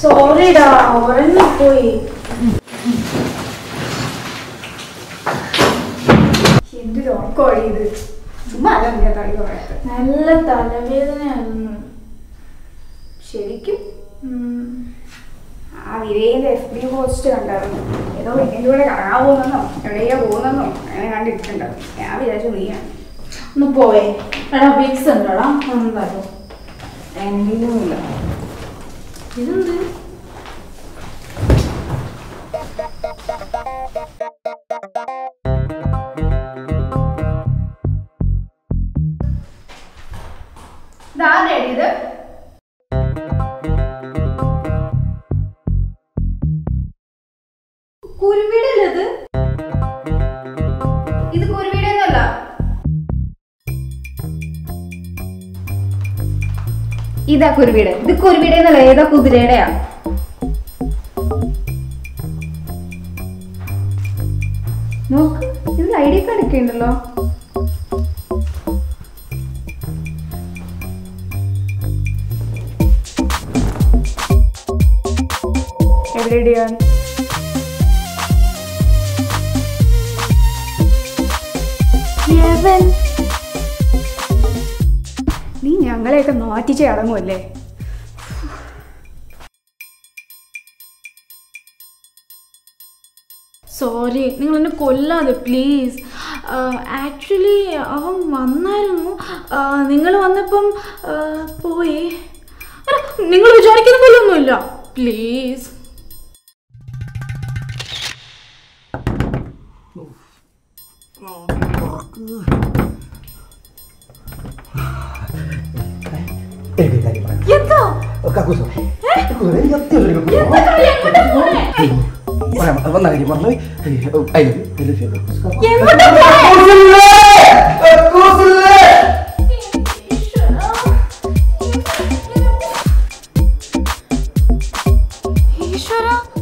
സോറിടാ ഉറങ്ങിപ്പോയി എന്തൊരു ഉറക്കമായി ഇത്. ചുമ്മാ അല്ല നിന്റെ തടി കുറയാത്ത നല്ല തലവേദനയായിരുന്നു. ശരിക്കും? ആ വിവേകിന്റെ എഫ് ബി പോസ്റ്റ് കണ്ടായിരുന്നു. ഏതോ ഇതിന്റെ കൂടെ കറങ്ങാൻ പോകുന്നെന്നോ എവിടെയോ പോകുന്നെന്നോ അങ്ങനെ കണ്ടിട്ടുണ്ടായിരുന്നു ഞാൻ വിചാരിച്ചു നീയാണ് ഒന്ന് പോയേ. എടാ വിക്സ് ഉണ്ടോടാ? എന്തായാലും എന്തെങ്കിലും ഇല്ല. ഇതെന്ത് ഇതാരുടെ ഇത് കുരുവിടല്ലത് ഇതാ കുരുവിയുടെ ഇത് കുരുവിയുടെ എന്നല്ല ഏതാ കുതിരയുടെയാ? നോക്ക് ഇതിൽ ഐ ഡി കാർഡ് ഒക്കെ ഉണ്ടല്ലോ. എവിടെയാണ്. നീ ഞങ്ങളെയൊക്കെ നാറ്റിച്ച് അടങ്ങുമല്ലേ സോറി നിങ്ങൾ എന്നെ കൊല്ലാതെ പ്ലീസ് ആക്ച്വലി അവൻ വന്നായിരുന്നു. നിങ്ങൾ വന്നപ്പം പോയി. നിങ്ങൾ വിചാരിക്കുന്ന പോലെ ഒന്നുമില്ല പ്ലീസ് എനിക്ക് കാര്യം പറയാം. എന്താ കക്കൂസോ? കക്കൂസോ? എനിക്ക് അത്യാവശ്യം ഒരു എന്താ കാര്യം? എങ്ങോട്ടാ പോണേ? ഏയ്, പറയാം. വന്ന കാര്യം പറഞ്ഞു പോയി. ഏയ്, ഓ, I love you. I love you. എങ്ങോട്ടാ പോണേ? കക്കൂസില്ലേ? കക്കൂസില്ലേ? ഈശ്വര ഒരു സിനിമയ്ക്കും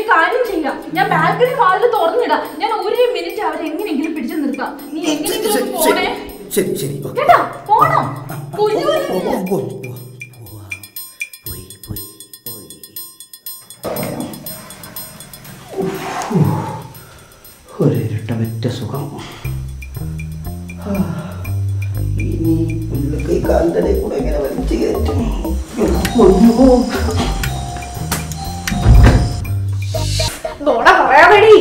ഒരു കാര്യം ചെയ്യാം. ഞാൻ ബാൽക്കണി വാതിൽ തുറന്നിടാം. ഞാൻ ഒരു മിനിറ്റ് അവരെ എങ്ങനെയെങ്കിലും പിടിച്ചു നിർത്താം. നീ എങ്ങനെയെങ്കിലും പോണേ? ശരി ശരി കേട്ടാ? പോണം? കുഞ്ഞു സുഖം. ഇനി കൈ കാലിന്റെ കൂടെ ഇങ്ങനെ വലിച്ചു കയറ്റും? പറയാതെടി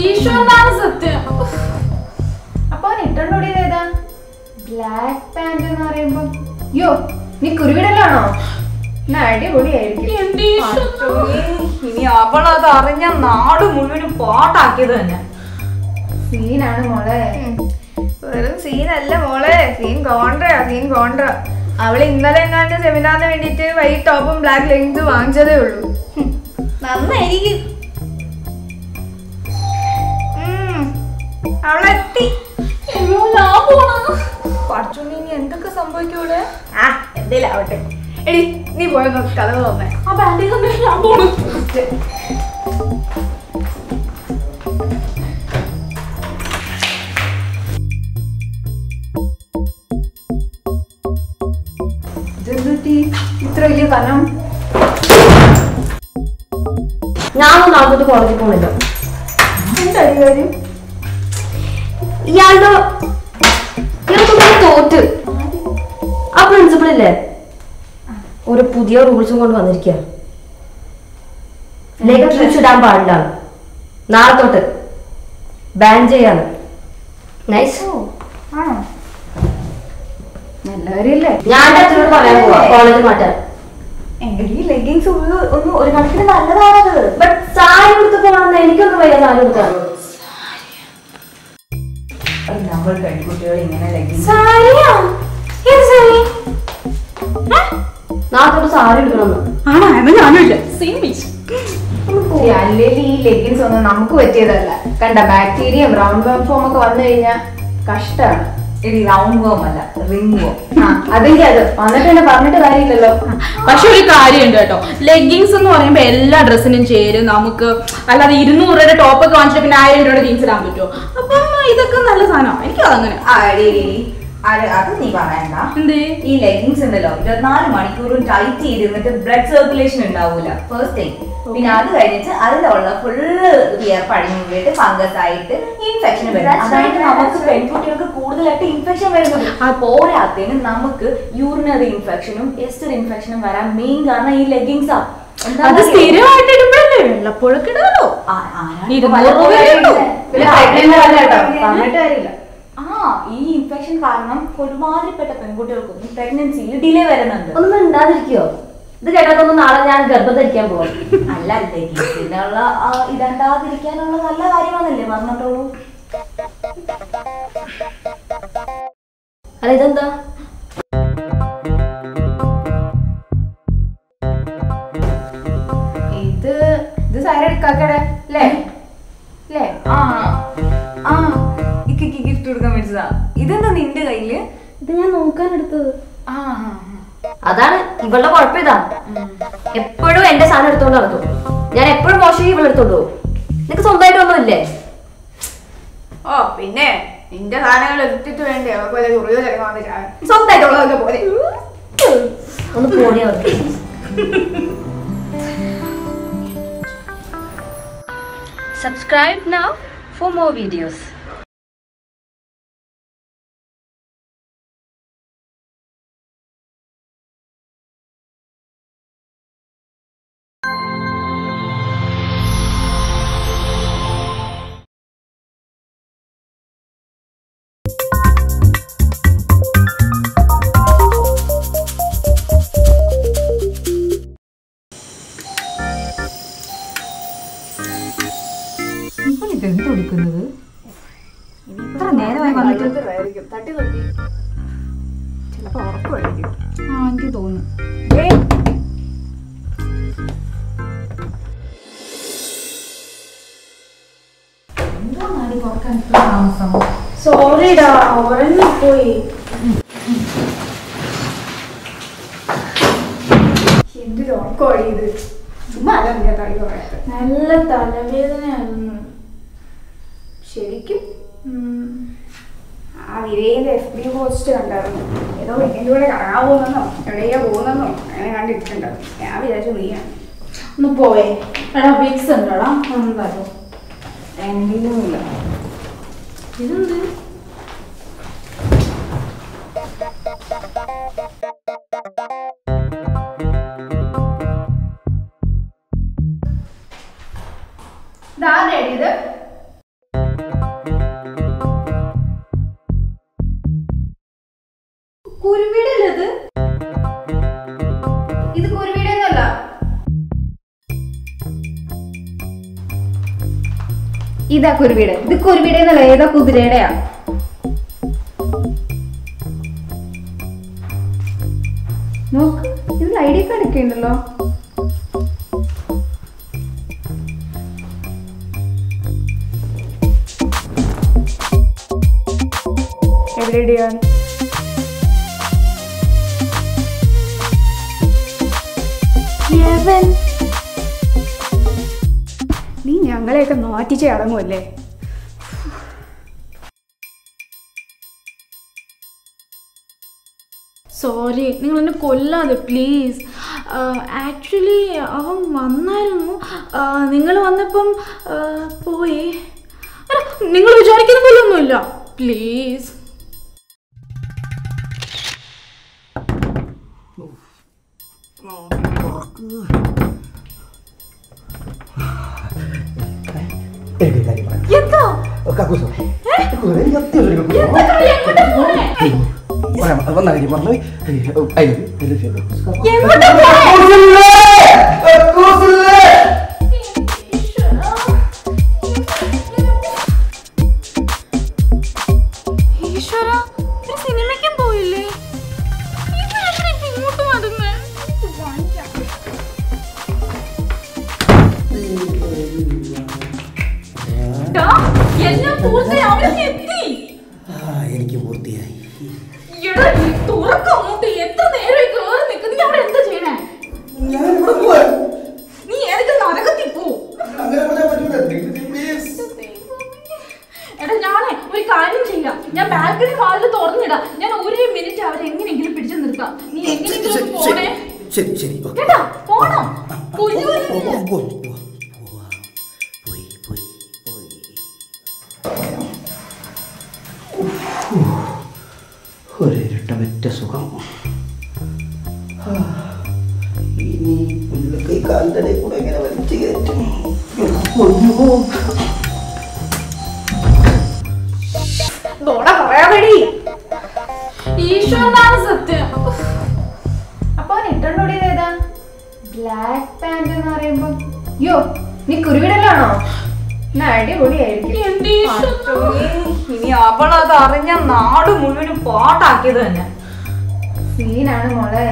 ഈശ്വരനാണ് സത്യം. അപ്പൊ അവൻ ഇട്ടോണ്ടിയത് ഏതാ? ബ്ലാക്ക് പാന്റ് എന്ന് പറയുമ്പോ. യോ നീ കുരുവിടലാണോ? ഇനി അവളത് അറിഞ്ഞ നാട് മുഴുവനും പാട്ടാക്കിയത് തന്നെ. സീനാണ് മോളെ. വെറും സീനല്ല മോളെ. സീൻ കോൺട്രയാ സീൻ കോൺട്ര. അവൾ ഇന്നലെ എങ്ങാണ്ട് സെമിനാറിന് വേണ്ടിട്ട് വൈറ്റ് ടോപ്പും ബ്ലാക്ക് ലെങ്ത് വാങ്ങിച്ചതേ ഉള്ളൂ. നന്നായിരിക്കും. അവളെത്തി. അയ്യോ ഞാൻ പോണു. പഠിച്ചോണ്ടി ഇനി എന്തൊക്കെ സംഭവിക്കൂടെ ആ എന്തേലും ആവട്ടെ. എടി നീ പോയ കഥ തോന്നേ ആ ബാൻഡേജ് തന്നെ ഞാൻ പോണു. ഇത്ര വലിയ കനം ഞാനൊന്നും നാളത്തോട്ട് കോളേജിൽ പോണില്ല. എന്താ കാര്യം? ഇയാളുടെ ഇയാൾക്ക് തോറ്റ് ആ പ്രിൻസിപ്പൾ ഇല്ലേ? ഒരു പുതിയ റൂൾസും കൊണ്ട് വന്നിരിക്കുക ഷൂസ് പാടില്ല. നാളെ തൊട്ട്. ബാൻ ചെയ്യാണ്. നൈസ് ഞാൻ അച്ഛനോട് പറയാൻ പോവാ. കോളേജ് മാറ്റാൻ. ഈ ലെഗിങ്സ് ഒന്ന് ഒരു കണക്കിന് നല്ലതാണത്. ബട്ട് സാരി എനിക്കൊന്നും വയ്യ സാരി ഉടുക്കാൻ നമ്മൾ പെൺകുട്ടികൾ ഇങ്ങനെ സാരി? നാളെ സാരി എടുക്കണമെന്ന്. ആണോ? എന്നാ ഞാനും ഇല്ല. സെയിം അല്ലെങ്കിൽ ഈ ലെഗിൻസ് ഒന്നും നമുക്ക് പറ്റിയതല്ല. കണ്ട ബാക്ടീരിയം റൗണ്ട് ഫോം ഒക്കെ വന്നു കഴിഞ്ഞാൽ കഷ്ടമാണ് റൗണ്ട് വേം അല്ല റിംഗ് വേം ആ അതെങ്കിൽ അത്. വന്നിട്ട് തന്നെ പറഞ്ഞിട്ട് കാര്യമില്ലല്ലോ. പക്ഷെ ഒരു കാര്യമുണ്ട് കേട്ടോ. ലെഗിങ്സ് എന്ന് പറയുമ്പോ എല്ലാ ഡ്രസ്സിനും ചേരും. നമുക്ക് അല്ലാതെ ഇരുന്നൂറ് രൂപയുടെ ടോപ്പ് ഒക്കെ വാങ്ങിച്ചിട്ട് പിന്നെ ആയിരം രൂപയുടെ ജീൻസ് ഇടാൻ പറ്റുമോ? അപ്പം ഇതൊക്കെ നല്ല സാധനമാണ് എനിക്ക് അത് നീ പറയണ്ട. ഈ ലെഗിങ്സ് ഉണ്ടല്ലോ ഇരുപത്തിനാല് മണിക്കൂറും ടൈറ്റ് ചെയ്തിരുന്നിട്ട് ബ്ലഡ് സർക്കുലേഷൻ ഉണ്ടാവൂല. ഫസ്റ്റ് തിങ് പിന്നെ അത് കഴിഞ്ഞിട്ട് അതിലുള്ള ഫുള്ള് വിയർപ്പ് അടിഞ്ഞു ഫംഗസ് ആയിട്ട് ഇൻഫെക്ഷൻ വരും. അതായത് നമുക്ക് പെൺകുട്ടികൾക്ക് കൂടുതലായിട്ട് ഇൻഫെക്ഷൻ വരുന്നത്. പോരാത്തതിന് നമുക്ക് യൂറിനറി ഇൻഫെക്ഷനും എസ്റ്റർ ഇൻഫെക്ഷനും വരാൻ മെയിൻ കാരണം ഈ ലെഗിങ്സ് ആ. അത് സ്ഥിരമായിട്ട് ഇടുമ്പോഴല്ലേ വെള്ളപ്പൊഴക്കിടുമല്ലോ ഇരുന്നൂറ് രൂപയുള്ളൂ. പിന്നെ pregnant അല്ല പറഞ്ഞിട്ട് കാര്യമില്ല. ഈ ഇൻഫെക്ഷൻ കാരണം ഒരുമാതിരിപ്പെട്ട പെൺകുട്ടികൾക്കൊന്നും പ്രഗ്നൻസിയിൽ ഡിലേ വരുന്നുണ്ട്. ഒന്നും ഉണ്ടാതിരിക്കോ ഇത് കേട്ടതൊന്നും നാളെ ഞാൻ ഗർഭം ധരിക്കാൻ പോകും അല്ല ലെഗിങ്സിനുള്ള ഇടണ്ടാതിരിക്കാനുള്ള നല്ല കാര്യമാണല്ലേ പറഞ്ഞിട്ടുള്ളൂ അല്ല ഇതെന്താ? ഇത് ഇത് സാരി എടുക്കാക്കടേ? അല്ലേ അല്ലേ ആ ആ. ഇക്ക് ഗിഫ്റ്റ് കൊടുക്കാൻ മേടിച്ചതാ ഇതെന്താ നിന്റെ കയ്യിൽ? ഇത് ഞാൻ നോക്കാൻ എടുത്തത്. അതാണ് ഇവളുടെ കുഴപ്പം ഇതാ എപ്പോഴും എന്റെ സാധനം എടുത്തോണ്ട് നടക്കും. ഞാൻ എപ്പോഴും മോശം ഇവളെ എടുത്തോണ്ട് പോകും നിനക്ക് സ്വന്തമായിട്ട് ഒന്നുമില്ലേ ഓ പിന്നെ നിന്റെ സാധനങ്ങൾ എടുത്തിട്ട് വേണ്ടേ. സ്വന്തമായിട്ടുള്ളതൊക്കെ പോലെ ഒന്ന് പോണിയാ Subscribe now for more videos. സോറിടാ ഉറങ്ങിപ്പോയി എന്തൊരു ഉറക്കമാണ് ഇത്. ചുമ്മാ അല്ല തടി പറയാത്ത നല്ല തലവേദനയായിരുന്നു. ശരിക്കും? ആ വിരയിലെ എഫ് ബി പോസ്റ്റ് കണ്ടായിരുന്നു. ഏതോ എന്റെ കൂടെ കാണാൻ പോകുന്നെന്നോ എവിടെയാ പോകുന്നെന്നോ അങ്ങനെ കണ്ടിട്ടുണ്ടാവും ഞാൻ വിചാരിച്ചു നീയാണ് ഒന്ന് പോവേ എടാ വിക്സ് ഉണ്ടോടാ? എന്തായാലും എന്തിനുമില്ല ഇതെന്ത് ഇത് കുരുവിടല്ലേ ഇതാ കുരുവിയുടെ ഇത് കുരുവിയുടെ എന്നല്ല ഏതാ കുതിരയുടെയാ? നോക്ക് ഇതിൽ ഐ ഡി കാർഡ് ഒക്കെ ഉണ്ടല്ലോ. എവിടെയാണ്? യവൻ നീ ഞങ്ങളെയൊക്കെ നാറ്റിച്ച് അടങ്ങുമല്ലേ സോറി നിങ്ങൾ എന്നെ കൊല്ലാതെ പ്ലീസ് ആക്ച്വലി അവൻ വന്നായിരുന്നു. നിങ്ങൾ വന്നപ്പം പോയി. നിങ്ങൾ വിചാരിക്കുന്ന പോലെ ഒന്നുമില്ല പ്ലീസ് എനിക്ക് ഒരു കാര്യം എന്താ കക്കൂസോ? എനിക്ക് അത്യാവശ്യം വന്ന കാര്യം പറഞ്ഞു ഐ ലവ് ഐ ലവ് ഈശ്വര എടാ ഞാനേ ഒരു കാര്യം ചെയ്യാം. ഞാൻ ബാൽക്കണി വാലിൽ തുറന്നിടാ. ഞാൻ ഒരു മിനിറ്റ് അവരെ എങ്ങനെയെങ്കിലും പിടിച്ചു നിർത്താം. നീ എങ്ങനെയെങ്കിലും ഒരു പോണേ. ശരി ശരി കേട്ടാ? പോണം? കൊല്ലുവല്ലേ? പോയി പോയി പോയി ഒരിരട്ടമറ്റ സുഖം. സത്യം. അപ്പൊ ഏതാ? ബ്ലാക്ക് പാന്റ് എന്ന് പറയുമ്പോ. യോ നീ കുരുവിടലാണോ? ഇനി അവളത് അറിഞ്ഞ നാട് മുഴുവനും പാട്ടാക്കിയത് തന്നെ. സീനാണ് മോളെ.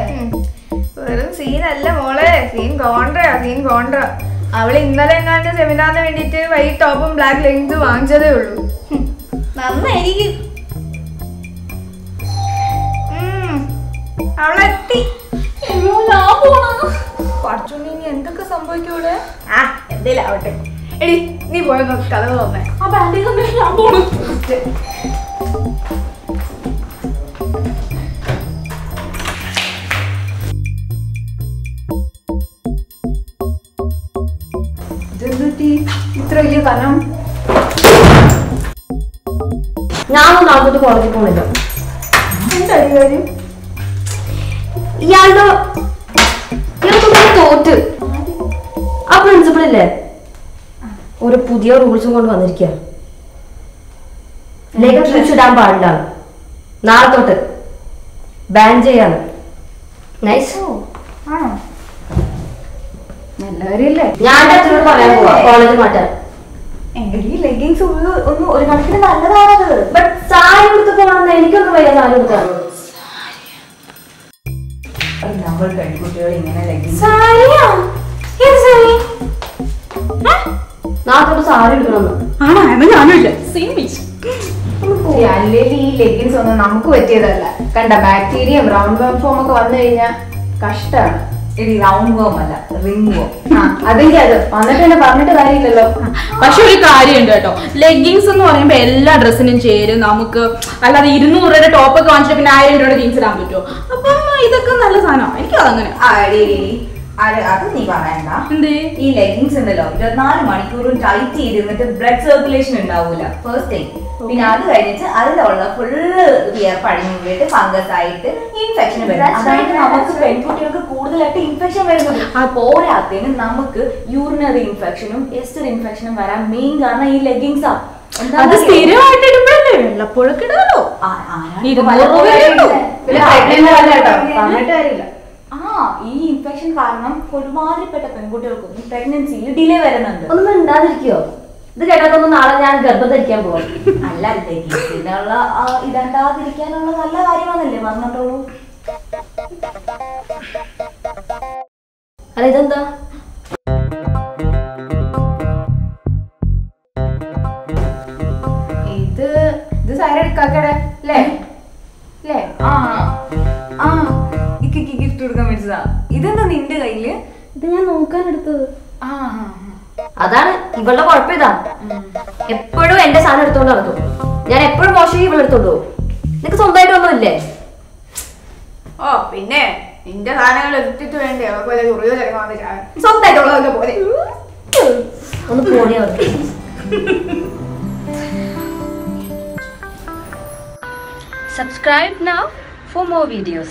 വെറും സീനല്ല മോളെ. സീൻ കോൺട്രയാ സീൻ കോൺട്ര അവൾ ഇന്നലെ എങ്ങാണ്ട് സെമിനാറിന് വേണ്ടിട്ട് വൈറ്റ് ടോപ്പും ബ്ലാക്ക് ലെഗിൻസ് വാങ്ങിച്ചതേ ഉള്ളൂ. നന്നായിരിക്കും. അവളെത്തി. ഇനി എന്തൊക്കെ സംഭവിക്കൂടെ ആ എന്തേലും ആവട്ടെ. എടി നീ പോയ കഥ തോന്നേ ആ ബാൻഡേജ് ഉണ്ടെങ്കിൽ ഞാൻ പോണം. ഇത്ര വലിയ കനം? ഞാനൊന്നും നാളെ കോളേജിൽ പോണില്ല. എന്താ കാര്യം? ഇയാളുടെ ഇയാൾക്കൊക്കെ തോറ്റ് ആ പ്രിൻസിപ്പൾ ഇല്ലേ? ഒരു പുതിയ റൂൾസും കൊണ്ട് വന്നിരിക്കുക ഇടാൻ പാടില്ല. നാളെ തൊട്ട്. ബാൻ ചെയ്യാണ്. നൈസ് ഞാൻ അച്ഛനോട് പറയാൻ പോവാ. കോളേജ് മാറ്റാൻ. ഈ ലെഗിങ്സ് ഒന്ന് ഒരു കണക്കിന് നല്ലതാണത്. ബട്ട് സാരി കൊടുത്ത് പോകണമെന്ന് എനിക്കൊന്നും വയ്യ സാരി കൊടുക്കാൻ നമ്മൾ പെൺകുട്ടികൾ ഇങ്ങനെ ഏത് സാരി? എടുക്കണമെന്ന്. അല്ലെങ്കിൽ ഈ ലെഗിൻസ് ഒന്നും നമുക്ക് പറ്റിയതല്ല. കണ്ട ബാക്ടീരിയം റൗണ്ട് ഫോം ഒക്കെ വന്നു കഴിഞ്ഞാൽ കഷ്ടാണ്. ഇനി റൗണ്ട് വേം അല്ല റിംഗ് വേം ആ അതെങ്കിൽ അത്. വന്നിട്ട് തന്നെ പറഞ്ഞിട്ട് കാര്യമില്ലല്ലോ. പക്ഷെ ഒരു കാര്യമുണ്ട് കേട്ടോ. ലെഗിങ്സ് എന്ന് പറയുമ്പോൾ എല്ലാ ഡ്രസ്സിനും ചേരും. നമുക്ക് അല്ലാതെ ഇരുന്നൂറ് രൂപയുടെ ടോപ്പ് ഒക്കെ വാങ്ങിച്ചിട്ട് പിന്നെ ആയിരം രൂപയുടെ ജീൻസ് ഇടാൻ പറ്റുമോ? അപ്പം ഇതൊക്കെ നല്ല സാധനം എനിക്ക് അതങ്ങനെ. അത് നീ പറയണ്ട. ഈ ലെഗിങ്സ് ഉണ്ടല്ലോ ഇരുപത്തിനാല് മണിക്കൂറും ടൈറ്റ് ചെയ്തിരുന്നിട്ട് ബ്ലഡ് സർക്കുലേഷൻ ഉണ്ടാവൂല. ഫസ്റ്റ് തിങ് പിന്നെ അത് കഴിഞ്ഞിട്ട് അതിലുള്ള ഫുള്ള് വിയർപ്പ് അടിഞ്ഞു പോയിട്ട് ഫംഗസ് ആയിട്ട് ഇൻഫെക്ഷൻ വരും. അതായത് നമുക്ക് പെൺകുട്ടികൾക്ക് കൂടുതലായിട്ട് ഇൻഫെക്ഷൻ വരുന്നത്. ആ പോരാത്തതിന് നമുക്ക് യൂറിനറി ഇൻഫെക്ഷനും എസ്റ്റർ ഇൻഫെക്ഷനും വരാൻ മെയിൻ കാരണം ഈ ലെഗിങ്സാ അത് സ്ഥിരമായിട്ട് ഇടുമ്പോഴല്ലേ വെള്ളപ്പുഴക്ക് ഇടാലോ. ഇരുന്നൂറ് ആ ഈ ഇൻഫെക്ഷൻ കാരണം ഒരുമാതിരിപ്പെട്ട പെൺകുട്ടികൾക്കൊന്നും പ്രഗ്നൻസിയിൽ ഡിലേ വരുന്നുണ്ട്. ഒന്നും ഉണ്ടാതിരിക്കോ ഇത് കേട്ടതൊന്നും നാളെ ഞാൻ ഗർഭം ധരിക്കാൻ പോവാം. അല്ല ഇതിനുള്ള ഇടണ്ടാതിരിക്കാനുള്ള നല്ല കാര്യമാണല്ലേ പറഞ്ഞിട്ടുള്ളൂ. അല്ല ഇതെന്താ? ഇത് ഇത് സാരി എടുക്കാക്കടെ അല്ലേ? എടുത്തത്? ആ ആ, അതാണ് ഇവളുടെ കുഴപ്പം ഇതാ. എപ്പോഴും എന്റെ സാധനം എടുത്തോണ്ട് നടക്കും. ഞാൻ എപ്പോഴും മോശം ഇവളെ എടുത്തോണ്ട് പോകും നിനക്ക് സ്വന്തമായിട്ട് ഒന്നുമില്ലേ ഓ പിന്നെ നിന്റെ സാധനങ്ങൾ എടുത്തിട്ട് വേണ്ടേ? സ്വന്തമായിട്ടുള്ളതൊക്കെ പോലെ ഒന്ന് പോണി അവർക്ക് Subscribe now for more videos.